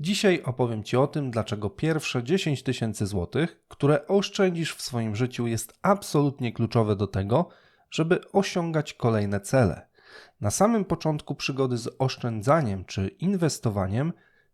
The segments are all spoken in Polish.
Dzisiaj opowiem Ci o tym, dlaczego pierwsze 10 tysięcy złotych, które oszczędzisz w swoim życiu, jest absolutnie kluczowe do tego, żeby osiągać kolejne cele. Na samym początku przygody z oszczędzaniem czy inwestowaniem,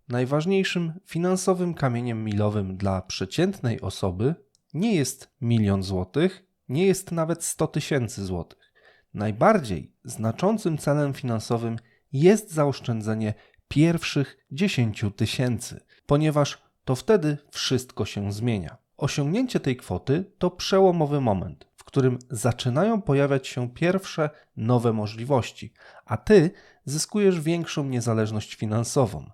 najważniejszym finansowym kamieniem milowym dla przeciętnej osoby nie jest milion złotych, nie jest nawet 100 tysięcy złotych. Najbardziej znaczącym celem finansowym jest zaoszczędzenie pierwszych 10 tysięcy, ponieważ to wtedy wszystko się zmienia. Osiągnięcie tej kwoty to przełomowy moment, w którym zaczynają pojawiać się pierwsze nowe możliwości, a ty zyskujesz większą niezależność finansową.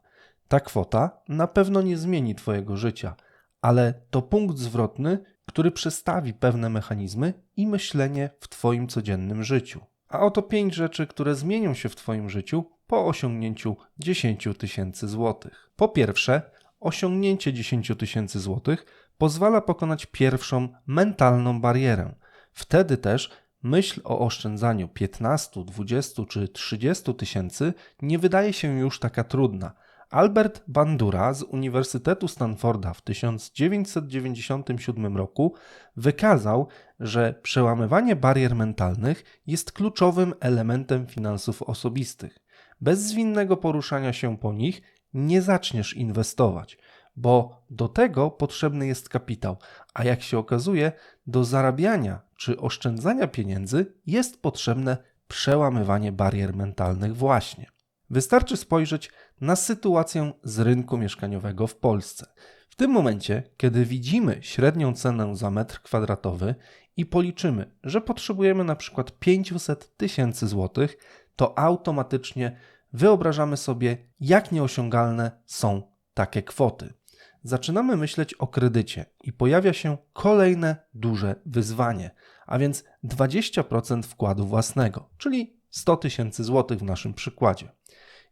Ta kwota na pewno nie zmieni Twojego życia, ale to punkt zwrotny, który przestawi pewne mechanizmy i myślenie w Twoim codziennym życiu. A oto pięć rzeczy, które zmienią się w Twoim życiu po osiągnięciu 10 tysięcy złotych. Po pierwsze, osiągnięcie 10 tysięcy złotych pozwala pokonać pierwszą mentalną barierę. Wtedy też myśl o oszczędzaniu 15, 20 czy 30 tysięcy nie wydaje się już taka trudna. Albert Bandura z Uniwersytetu Stanforda w 1997 roku wykazał, że przełamywanie barier mentalnych jest kluczowym elementem finansów osobistych. Bez zwinnego poruszania się po nich nie zaczniesz inwestować, bo do tego potrzebny jest kapitał, a jak się okazuje, do zarabiania czy oszczędzania pieniędzy jest potrzebne przełamywanie barier mentalnych właśnie. Wystarczy spojrzeć na sytuację z rynku mieszkaniowego w Polsce. W tym momencie, kiedy widzimy średnią cenę za metr kwadratowy i policzymy, że potrzebujemy na przykład 500 tysięcy złotych, to automatycznie wyobrażamy sobie, jak nieosiągalne są takie kwoty. Zaczynamy myśleć o kredycie i pojawia się kolejne duże wyzwanie, a więc 20% wkładu własnego, czyli 100 tysięcy złotych w naszym przykładzie.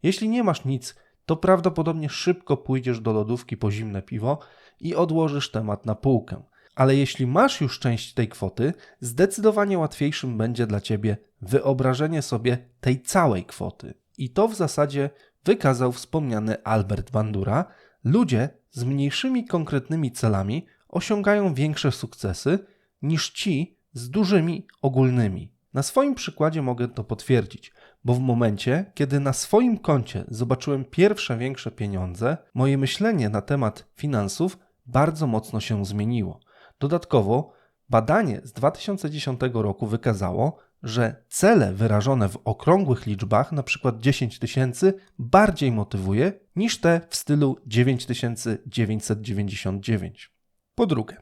Jeśli nie masz nic, to prawdopodobnie szybko pójdziesz do lodówki po zimne piwo i odłożysz temat na półkę. Ale jeśli masz już część tej kwoty, zdecydowanie łatwiejszym będzie dla ciebie wyobrażenie sobie tej całej kwoty. I to w zasadzie wykazał wspomniany Albert Bandura. Ludzie z mniejszymi konkretnymi celami osiągają większe sukcesy niż ci z dużymi ogólnymi. Na swoim przykładzie mogę to potwierdzić, bo w momencie, kiedy na swoim koncie zobaczyłem pierwsze większe pieniądze, moje myślenie na temat finansów bardzo mocno się zmieniło. Dodatkowo, badanie z 2010 roku wykazało, że cele wyrażone w okrągłych liczbach, np. 10 tysięcy, bardziej motywuje niż te w stylu 9999. Po drugie,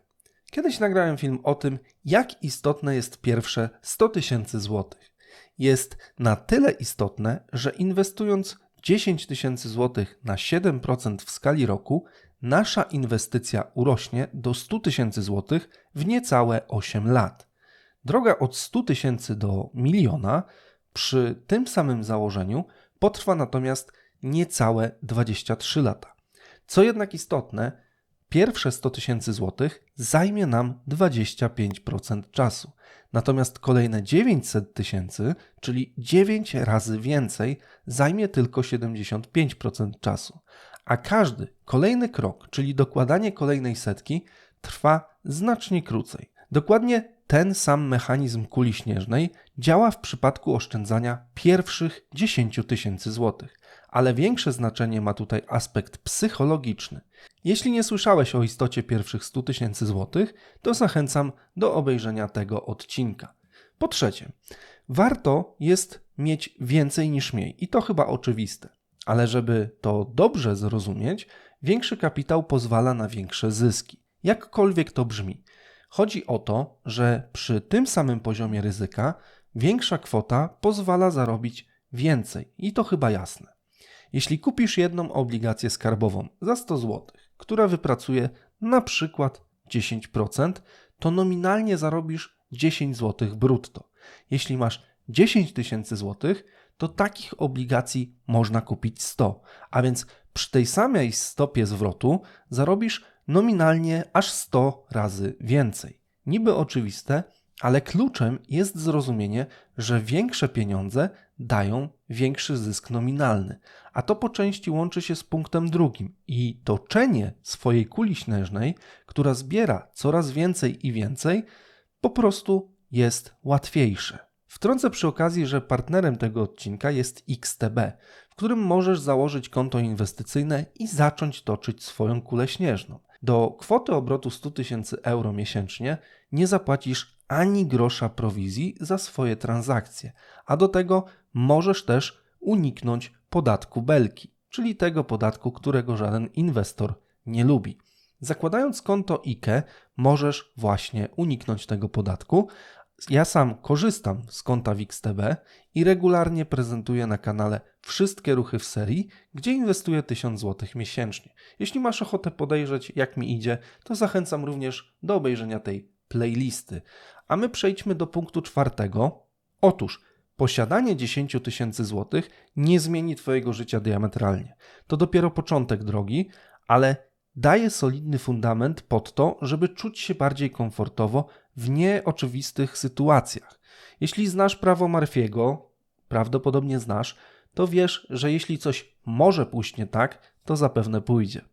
kiedyś nagrałem film o tym, jak istotne jest pierwsze 100 tysięcy złotych. Jest na tyle istotne, że inwestując 10 tysięcy złotych na 7% w skali roku, nasza inwestycja urośnie do 100 tysięcy złotych w niecałe 8 lat. Droga od 100 tysięcy do miliona przy tym samym założeniu potrwa natomiast niecałe 23 lata. Co jednak istotne, pierwsze 100 tysięcy złotych zajmie nam 25% czasu, natomiast kolejne 900 tysięcy, czyli 9 razy więcej, zajmie tylko 75% czasu, a każdy kolejny krok, czyli dokładanie kolejnej setki, trwa znacznie krócej. Dokładnie ten sam mechanizm kuli śnieżnej działa w przypadku oszczędzania pierwszych 10 tysięcy złotych, ale większe znaczenie ma tutaj aspekt psychologiczny. Jeśli nie słyszałeś o istocie pierwszych 100 tysięcy złotych, to zachęcam do obejrzenia tego odcinka. Po trzecie, warto jest mieć więcej niż mniej i to chyba oczywiste. Ale żeby to dobrze zrozumieć, większy kapitał pozwala na większe zyski. Jakkolwiek to brzmi. Chodzi o to, że przy tym samym poziomie ryzyka większa kwota pozwala zarobić więcej i to chyba jasne. Jeśli kupisz jedną obligację skarbową za 100 zł, która wypracuje na przykład 10%, to nominalnie zarobisz 10 zł brutto. Jeśli masz 10 tysięcy złotych, to takich obligacji można kupić 100, a więc przy tej samej stopie zwrotu zarobisz nominalnie aż 100 razy więcej. Niby oczywiste, ale kluczem jest zrozumienie, że większe pieniądze dają większy zysk nominalny, a to po części łączy się z punktem drugim i toczenie swojej kuli śnieżnej, która zbiera coraz więcej i więcej, po prostu jest łatwiejsze. Wtrącę przy okazji, że partnerem tego odcinka jest XTB, w którym możesz założyć konto inwestycyjne i zacząć toczyć swoją kulę śnieżną. Do kwoty obrotu 100 tysięcy euro miesięcznie nie zapłacisz ani grosza prowizji za swoje transakcje, a do tego możesz też uniknąć podatku belki, czyli tego podatku, którego żaden inwestor nie lubi. Zakładając konto IKE, możesz właśnie uniknąć tego podatku. Ja sam korzystam z konta WixTB i regularnie prezentuję na kanale wszystkie ruchy w serii, gdzie inwestuję 1000 zł miesięcznie. Jeśli masz ochotę podejrzeć, jak mi idzie, to zachęcam również do obejrzenia tej playlisty. A my przejdźmy do punktu czwartego. Otóż posiadanie 10 tysięcy złotych nie zmieni Twojego życia diametralnie. To dopiero początek drogi, ale daje solidny fundament pod to, żeby czuć się bardziej komfortowo w nieoczywistych sytuacjach. Jeśli znasz prawo Marfiego, prawdopodobnie znasz, to wiesz, że jeśli coś może pójść nie tak, to zapewne pójdzie.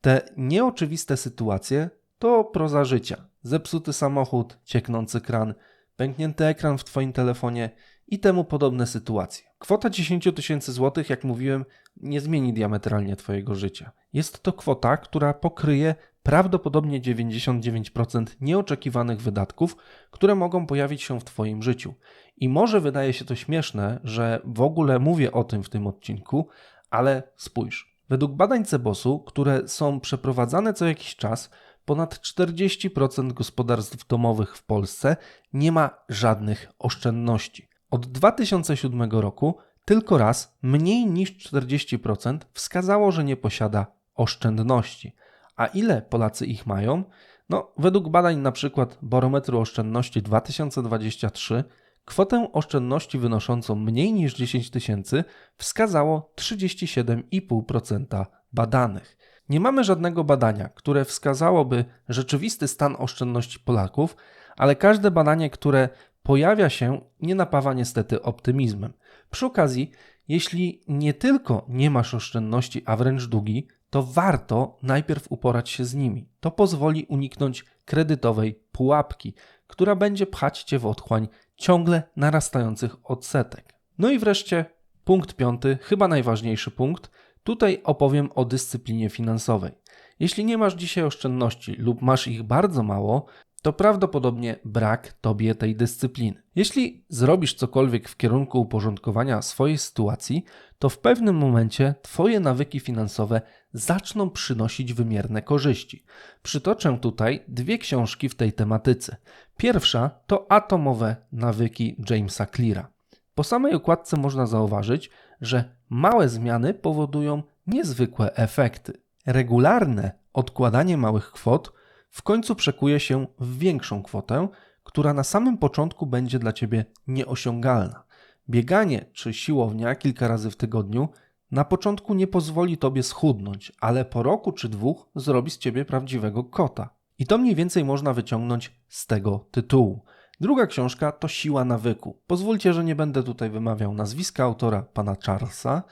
Te nieoczywiste sytuacje to proza życia. Zepsuty samochód, cieknący kran, pęknięty ekran w Twoim telefonie i temu podobne sytuacje. Kwota 10 tysięcy złotych, jak mówiłem, nie zmieni diametralnie Twojego życia. Jest to kwota, która pokryje prawdopodobnie 99% nieoczekiwanych wydatków, które mogą pojawić się w Twoim życiu. I może wydaje się to śmieszne, że w ogóle mówię o tym w tym odcinku, ale spójrz. Według badań Cebosu, które są przeprowadzane co jakiś czas, ponad 40% gospodarstw domowych w Polsce nie ma żadnych oszczędności. Od 2007 roku tylko raz mniej niż 40% wskazało, że nie posiada oszczędności. A ile Polacy ich mają? No, według badań przykład Barometru Oszczędności 2023 kwotę oszczędności wynoszącą mniej niż 10 tysięcy wskazało 37,5% badanych. Nie mamy żadnego badania, które wskazałoby rzeczywisty stan oszczędności Polaków, ale każde badanie, które pojawia się, nie napawa niestety optymizmem. Przy okazji, jeśli nie tylko nie masz oszczędności, a wręcz długi, to warto najpierw uporać się z nimi. To pozwoli uniknąć kredytowej pułapki, która będzie pchać cię w otchłań ciągle narastających odsetek. No i wreszcie punkt piąty, chyba najważniejszy punkt. Tutaj opowiem o dyscyplinie finansowej. Jeśli nie masz dzisiaj oszczędności lub masz ich bardzo mało, to prawdopodobnie brak tobie tej dyscypliny. Jeśli zrobisz cokolwiek w kierunku uporządkowania swojej sytuacji, to w pewnym momencie twoje nawyki finansowe zaczną przynosić wymierne korzyści. Przytoczę tutaj dwie książki w tej tematyce. Pierwsza to Atomowe nawyki Jamesa Cleara. Po samej okładce można zauważyć, że małe zmiany powodują niezwykłe efekty. Regularne odkładanie małych kwot w końcu przekuje się w większą kwotę, która na samym początku będzie dla ciebie nieosiągalna. Bieganie czy siłownia kilka razy w tygodniu na początku nie pozwoli tobie schudnąć, ale po roku czy dwóch zrobi z ciebie prawdziwego kota. I to mniej więcej można wyciągnąć z tego tytułu. Druga książka to Siła nawyku. Pozwólcie, że nie będę tutaj wymawiał nazwiska autora, pana Charlesa,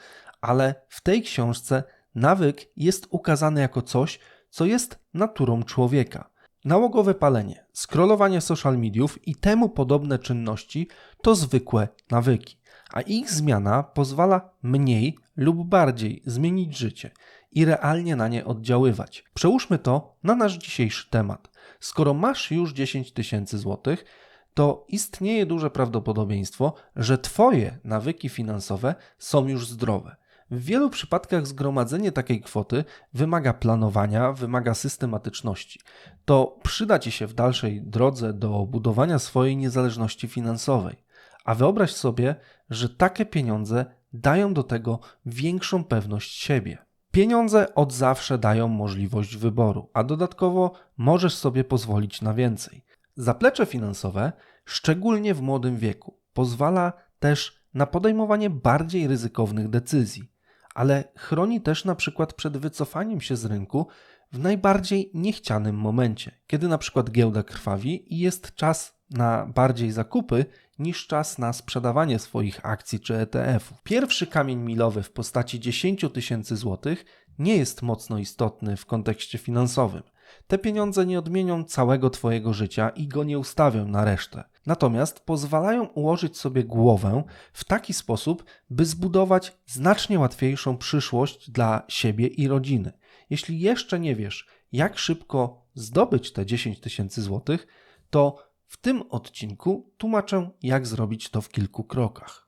ale w tej książce nawyk jest ukazany jako coś, co jest naturą człowieka. Nałogowe palenie, scrollowanie social mediów i temu podobne czynności to zwykłe nawyki, a ich zmiana pozwala mniej lub bardziej zmienić życie i realnie na nie oddziaływać. Przełóżmy to na nasz dzisiejszy temat. Skoro masz już 10 tysięcy złotych, to istnieje duże prawdopodobieństwo, że Twoje nawyki finansowe są już zdrowe. W wielu przypadkach zgromadzenie takiej kwoty wymaga planowania, wymaga systematyczności. To przyda Ci się w dalszej drodze do budowania swojej niezależności finansowej. A wyobraź sobie, że takie pieniądze dają do tego większą pewność siebie. Pieniądze od zawsze dają możliwość wyboru, a dodatkowo możesz sobie pozwolić na więcej. Zaplecze finansowe, szczególnie w młodym wieku, pozwala też na podejmowanie bardziej ryzykownych decyzji ale chroni też na przykład przed wycofaniem się z rynku w najbardziej niechcianym momencie, kiedy na przykład giełda krwawi i jest czas na bardziej zakupy niż czas na sprzedawanie swoich akcji czy ETF-ów. Pierwszy kamień milowy w postaci 10 tysięcy złotych nie jest mocno istotny w kontekście finansowym. Te pieniądze nie odmienią całego Twojego życia i go nie ustawią na resztę. Natomiast pozwalają ułożyć sobie głowę w taki sposób, by zbudować znacznie łatwiejszą przyszłość dla siebie i rodziny. Jeśli jeszcze nie wiesz, jak szybko zdobyć te 10 tysięcy złotych, to w tym odcinku tłumaczę, jak zrobić to w kilku krokach.